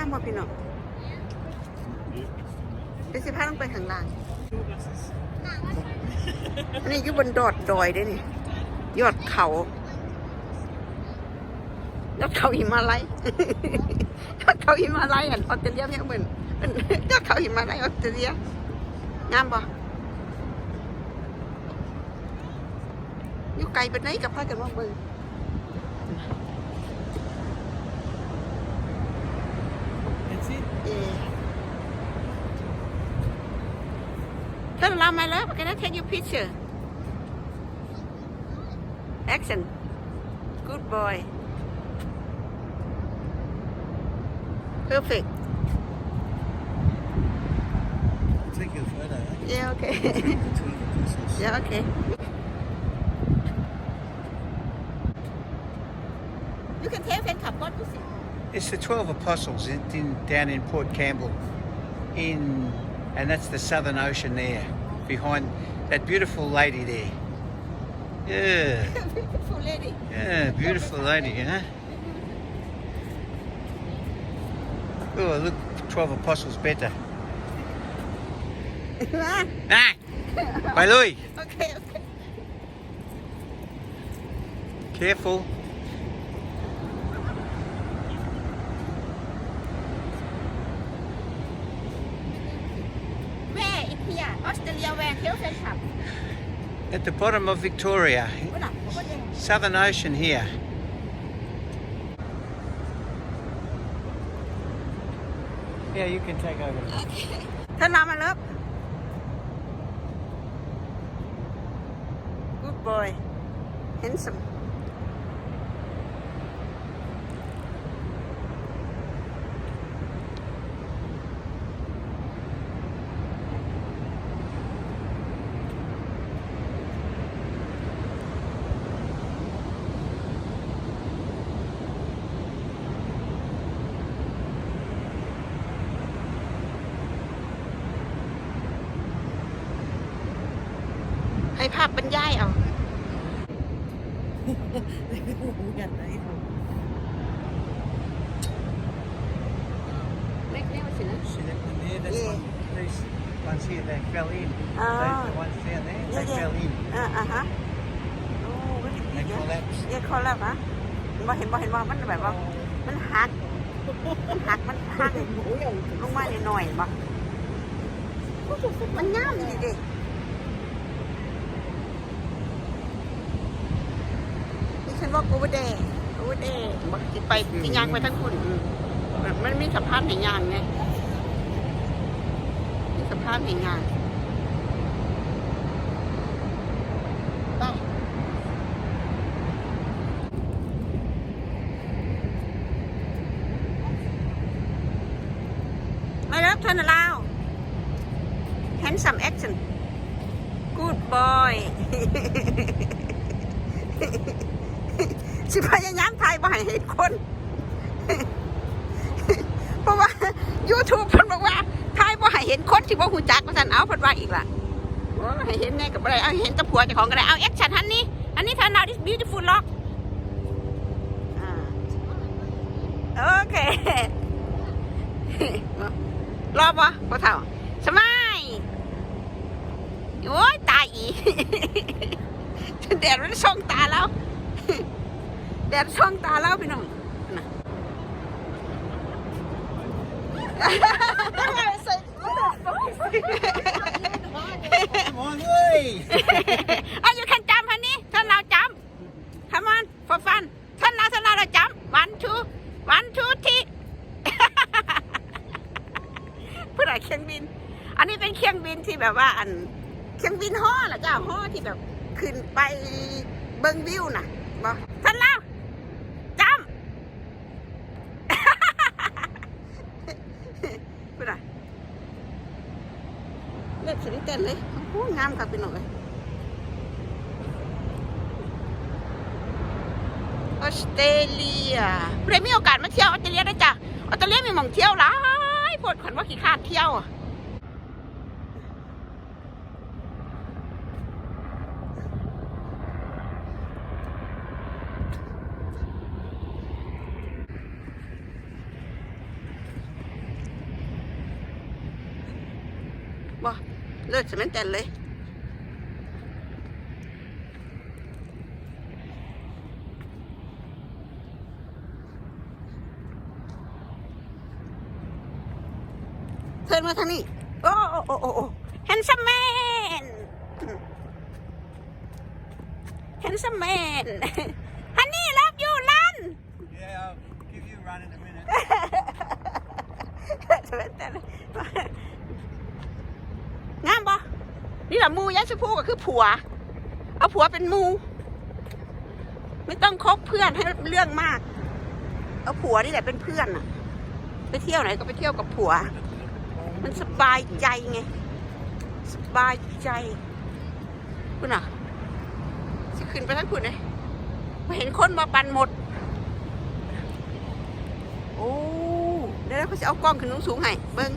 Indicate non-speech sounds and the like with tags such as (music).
ามบ่พี่น้องเดี๋ยวสิพาลงไปข้างล่าง อันนี้อยู่บนดอดดอยเด้นี่ ยอดเขา ยอดเขาหิมาลัย ยอดเขาหิมาลัยอันออสเตรเลียเนี่ยเหมือนเป็นยอดเขาหิมาลัยออสเตรเลียงามบ่อยู่ไกลไปไหนกับพากันว่าเบิ่ง That's it. เอถ้าเรามาแล้วกันนะ take your picture action good boy perfect Take a photo. eh? yeah okay Between the pieces. yeah okay you can take แฟนคลับก็ดูสิ It's the 12 Apostles in, down in Port Campbell, in, and that's the Southern Ocean there, behind that beautiful lady there. Yeah. (laughs) beautiful lady. Yeah, beautiful lady, huh? (laughs) Oh, look, 12 Apostles better. (laughs) ah! By Louis! Okay, okay. Careful. At the bottom of Victoria, Southern Ocean here. Yeah, you can take over. Okay. Turn on my love. Good boy. Handsome. ให้ภาพบรรยายเอาไม่ไม่ว่าสินะ See that one there? That's Yeah. one. These ones here, they fell in. Ah. Those, the ones down there, Yeah, they yeah. fell in. อ่าอ่าฮะโอ้ไม่ได้ They ดีนะ collapsed. เรียกเขาแล้วนะมาเห็นบ่เห็นบ่มันแบบว่า มันหัก มันหัก มันหักลงมาหน่อยๆบ่มันงามดีเด็นี่ ฉันว่ากูว่าแดงกูว่าแดงบอกสิไปที่ยางไปทั้งคุณอืมมันมันมีสะพานแห่งยางไงมีสะพานแห่งยางไปมาแล้วท่านลาว handsome action good boy สิพยายามถ่ายบ่ให้เห็นคน เพราะว่า YouTube เพิ่นบอกว่าถ่ายบ่ให้เห็นคนที่บ่ฮู้จักว่าซั่นเอาเพิ่นว่าอีกล่ะโอ้ให้เห็นแน่ก็บ่ได้เอาเห็นแตะผัวเจ้าของก็ได้เอาแอคชั่นหันนี่อันนี้ท่านเอา this beautiful lock อ่าโอเครอบวะพ่อเฒ่าสมัยโอ้ยตายอีแดดมันส่องตาแล้ว แดดส่องตาแล้วพี่น้องน่ะ Come on, Louis! อายุคันจำพันนี้ท่านเราจำ come on for fun ท่านเราท่านเราเราจำ one two one two three ผู้ใดเครื่องบิน อันนี้เป็นเครื่องบินที่แบบว่าอันเครื่องบินห่อนะจ้าห่อที่แบบขึ้นไปเบิงวิวน่ะบอกท่านเรา สิไดเต้นเลยโอ้งามค่ะพี่น้องเลยออสเตรเลียเพื่อมีโอกาสมาเที่ยวออสเตรเลียได้จ้ะออสเตรเลียมีหม่องเที่ยวหลายปวดขันว่ากี่ขาดเที่ยวอะบ่ เลิศสมันแตนเลย เทินมาทางนี้โอ้โอ้โอ้โอ้โอ้แฮนซัมแมนแฮนซัมแมนรับอยู่ลัน Yeah, I'll give you a run in a minute. งามปะนี่แหละมูยะชพูก็คือ ผัว เอาผัวเป็นมู ไม่ต้องคบเพื่อนให้เรื่องมาก เอาผัวนี่แหละเป็นเพื่อนอะไปเที่ยวไหนก็ไปเที่ยวกับผัว มันสบายใจไง สบายใจคุณอะสิขึ้นไปทั้งคุณเลยมาเห็นคนมาปันหมด โอ้เดี๋ยวเขาจะเอากล้องขึ้นสูงๆให้เบิ้ง